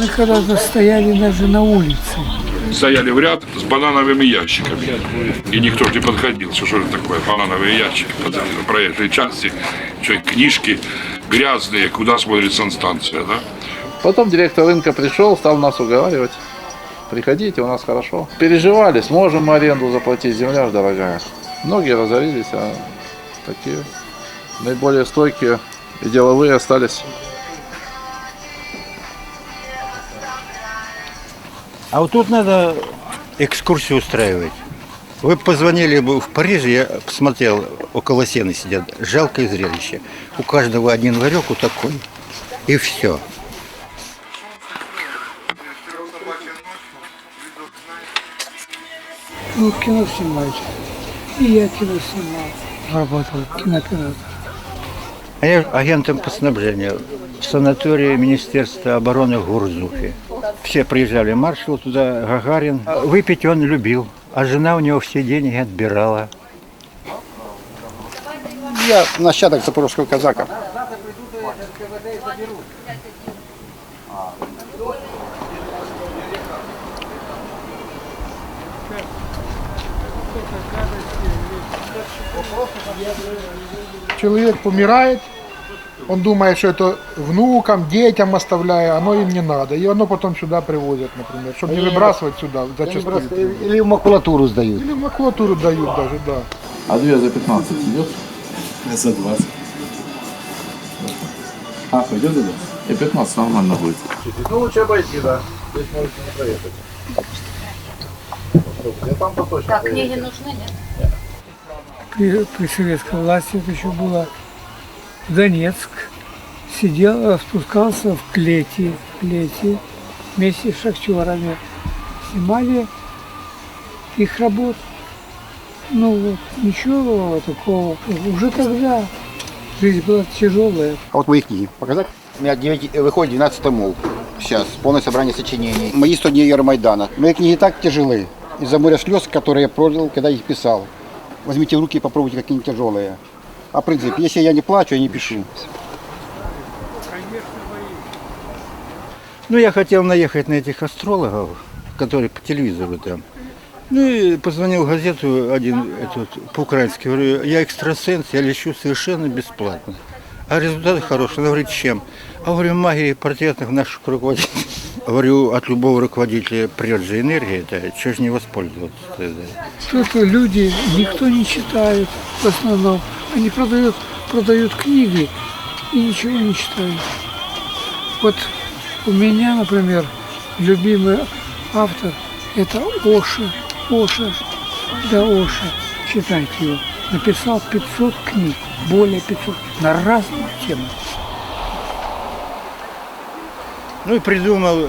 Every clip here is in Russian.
Мы когда-то стояли даже на улице. Стояли в ряд с банановыми ящиками. И никто не подходил. Что, что это такое? Банановые ящики на проезжей части. Что, книжки грязные. Куда смотрит санстанция, да? Потом директор рынка пришел, стал нас уговаривать. Приходите, у нас хорошо. Переживали, сможем мы аренду заплатить, земля ж дорогая. Многие разорились, а такие наиболее стойкие и деловые остались. А вот тут надо экскурсию устраивать. Вы позвонили бы в Париже, я посмотрел, около сены сидят. Жалкое зрелище. У каждого один ларек вот такой. И все. Ну, кино снимают. И я кино снимал. Работал кинооператор. А я агентом по снабжению в санатории Министерства обороны в Гурзуфе. Все приезжали, маршал туда, Гагарин. Выпить он любил, а жена у него все деньги отбирала. Я нащадок запорозького казака. Человек помирает, он думает, что это внукам, детям оставляя, оно им не надо. И оно потом сюда привозят, например, чтобы не выбрасывать сюда зачастую. Или в макулатуру сдают. Или в макулатуру дают даже, да. А две за 15 идет? За 20. А, пойдет за 20? И 15 нормально будет. Ну, лучше обойти, да. Здесь можете не проехать. Я там Так, книги нужны, нет? При, при советской власти это еще было Донецк. Сидел, спускался в клети, клети вместе с шахтерами. Снимали их работ. Ну вот, ничего такого. Уже тогда жизнь была тяжелая. А вот мои книги показать? У меня 9, выходит 12 томов. Сейчас, полное собрание сочинений. Мои 100 дней Евромайдана. Мои книги так тяжелы. Из-за моря слез, которые я пролил, когда их писал. Возьмите в руки и попробуйте, какие они тяжелые. А принцип, если я не плачу, я не пишу. Ну, я хотел наехать на этих астрологов, которые по телевизору там. Ну и позвонил в газету один этот, по-украински, говорю, я экстрасенс, я лечу совершенно бесплатно. А результаты хорошие. Она говорит, чем? А говорю, магии портретных наших руководителей. Говорю, от любого руководителя прет же энергия, это чего же не воспользоваться? тогда? Что-то люди никто не читает в основном. Они продают, продают книги и ничего не читают. Вот у меня, например, любимый автор это Оша. Оша, да Оша, читайте его. Написал 500 книг, более 500, на разные темы. Ну и придумал,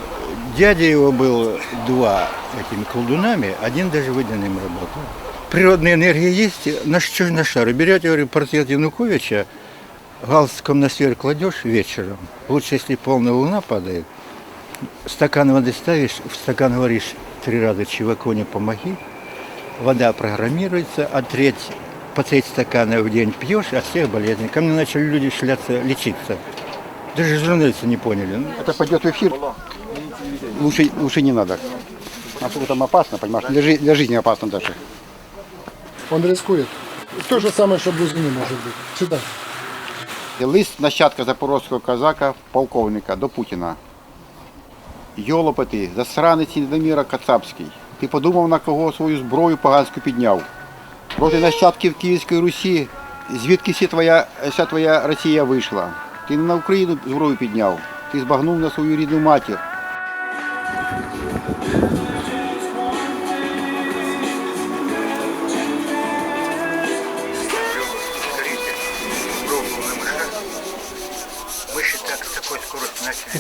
дядя его был два этими колдунами, один даже выданным работал. Природная энергия есть, на что на шару? Берете, говорю, портрет Януковича, галстуком на сверх кладешь вечером. Лучше, если полная луна падает, стакан воды ставишь, в стакан говоришь три раза «Чуваку, не помоги», вода программируется, а треть, по треть стакана в день пьешь от всех болезней. Ко мне начали люди шляться, лечиться. Даже журналисты не поняли. Ну, Это пойдет в эфир. Лучше, лучше не надо. А то там опасно, понимаешь? Для, для жизни опасно даже. Он рискует. То же самое, что Бузини может быть. Сюда. Лист нащадка запорозького казака, полковника до Путіна. Йолопе ти, засранець Недоміра Кацапський. Ти подумав, на кого свою зброю поганську підняв. Проти нащадків Київської Русі, звідки вся твоя, вся твоя Росія вийшла. Ти не на Україну зброю підняв, ти збагнув на свою рідну матір.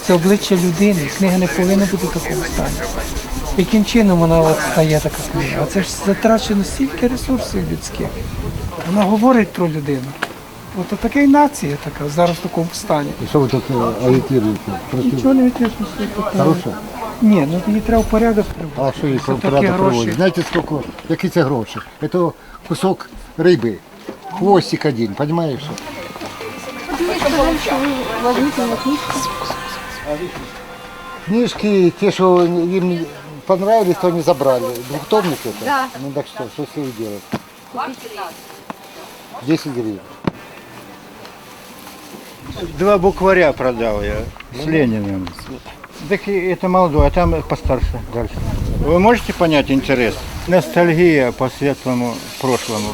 Це обличчя людини. Книга не повинна бути в такому стані. Яким чином вона от стає така книга? А це ж затрачено стільки ресурсів людських. Вона говорить про людину. От така і нація така зараз в такому стані. І що ви тут е? Проти... Нічого не відповідно. Хороше? Ні, ну її треба в порядок приводити. А що Це про порядок проводять? Знаєте, скільки, які це гроші? Це кусок риби, хвостик один, розумієш? Книжки, те, что им понравились, то они забрали. Двухтомник это? Да. Ну так что, что с ними делать? 10 гривен. Два букваря продал я с Лениным. Так и это молодой, а там постарше дальше. Вы можете понять интерес? Ностальгия по светлому прошлому.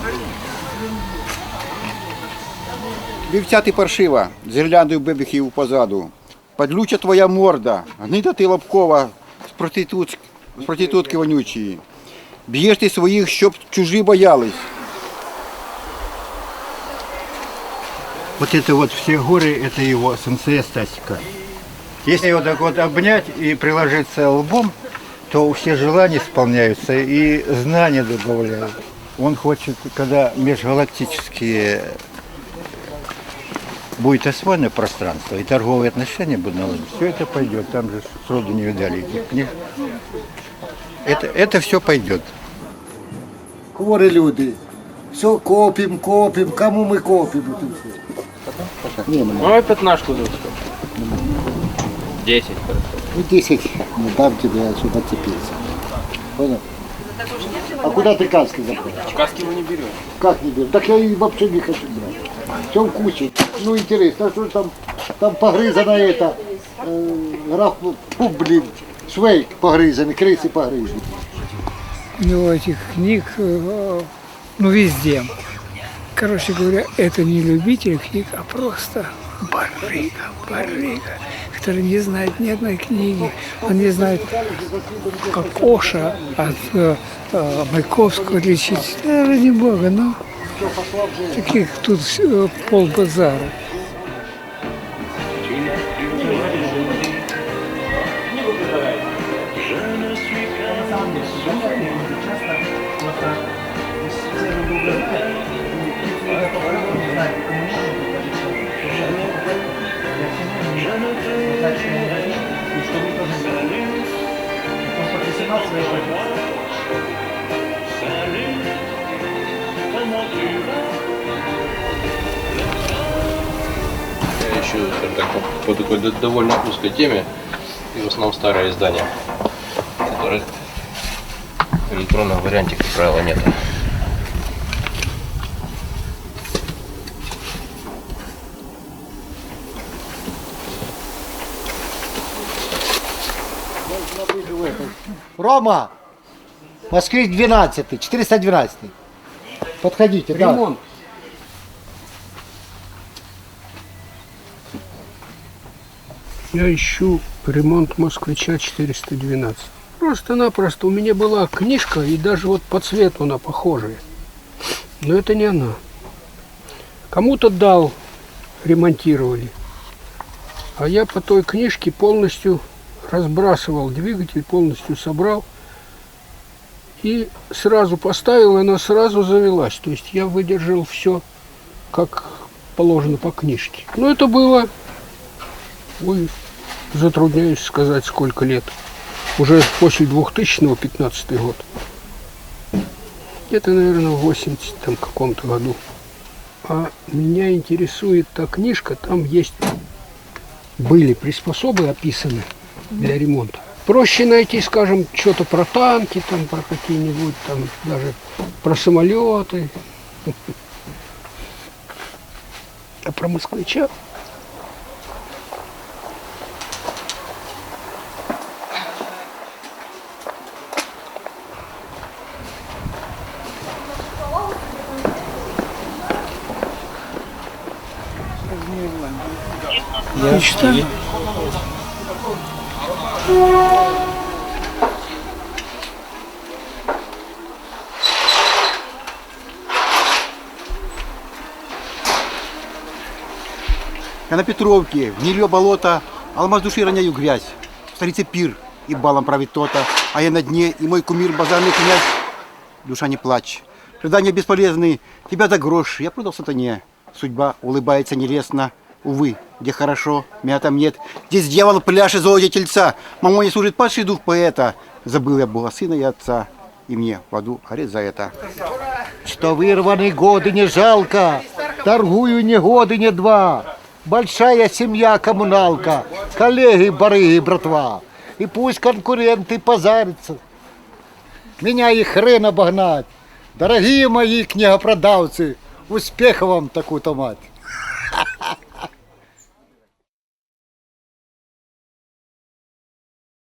Вівця ти паршива, з гірляндою бебехів позаду. Падлюча твоя морда, гнида ти лобкова, з проститут... з проститутки вонючої. Б'єш ти своїх, щоб чужі боялись. Вот это вот все горы, это его сенсея Стасика. Если его так вот обнять и приложиться лбом, то все желания исполняются и знания добавляют. Он хочет, когда межгалактические будет освоено пространство и торговые отношения будут налажены, все это пойдет. Там же сроду не видали этих книг. Это, это все пойдет. Хворі люди. Все копим, копим, кому? Тут все. Ну, пятнашку дочка. Десять. Ну 10 не дам тебе, чтобы отцепиться. Понял? А куда ты каски забрал? Каски мы не берем. Как не беру? Так я и вообще не хочу брать. Все в куче. Ну интересно, а что ж там, там погрызано это, э, граф, фу, блин, швейк погрызанный, крысы погрызаны. У него этих книг, э, ну, везде. Короче говоря, это не любитель книг, а просто барыга, барыга, который не знает ни одной книги. Он не знает, как Оша от э, э, Маяковского отличить. Да, ради бога, ну, таких тут э, пол базара. Так, по, по такой довольно узкой теме. И в основном старые издания, которые в электронном варианте, как правило, нет. Рома! Москвич 12, 412. Подходите, да. Я ищу ремонт москвича 412. Просто-напросто у меня была книжка, и даже вот по цвету она похожая. Но это не она. Кому-то дал, ремонтировали. А я по той книжке полностью разбрасывал двигатель, полностью собрал. И сразу поставил, и она сразу завелась. То есть я выдержал все, как положено по книжке. Но это было Ой, затрудняюсь сказать, сколько лет. Уже после 2000-го, 15 год. Где-то, наверное, в 80 там каком-то году. А меня интересует та книжка, там есть, были приспособы описаны для ремонта. Проще найти, скажем, что-то про танки, там, про какие-нибудь, там, даже про самолеты. А про москвича мечта. На Петровке, в гнилье болото, Алмаз души роняю грязь. В столице пир, и балом правит то-то, а я на дне, и мой кумир базарный князь. Душа не плачь. Предания бесполезны, тебя за грош, я продал сатане. Судьба улыбается нелестно. Увы, где хорошо, меня там нет. Здесь дьявол пляшет золоте тельца. Мамоне служит падший дух поэта. Забыл я Бога, сына и отца. И мне в аду гореть за это. Что вырваны годы не жалко, торгую не годы, не два. Большая семья коммуналка, коллеги, барыги, братва. И пусть конкуренты позарятся. Меня и хрен обогнать. Дорогие мои книгопродавцы, успехов вам такую-то мать.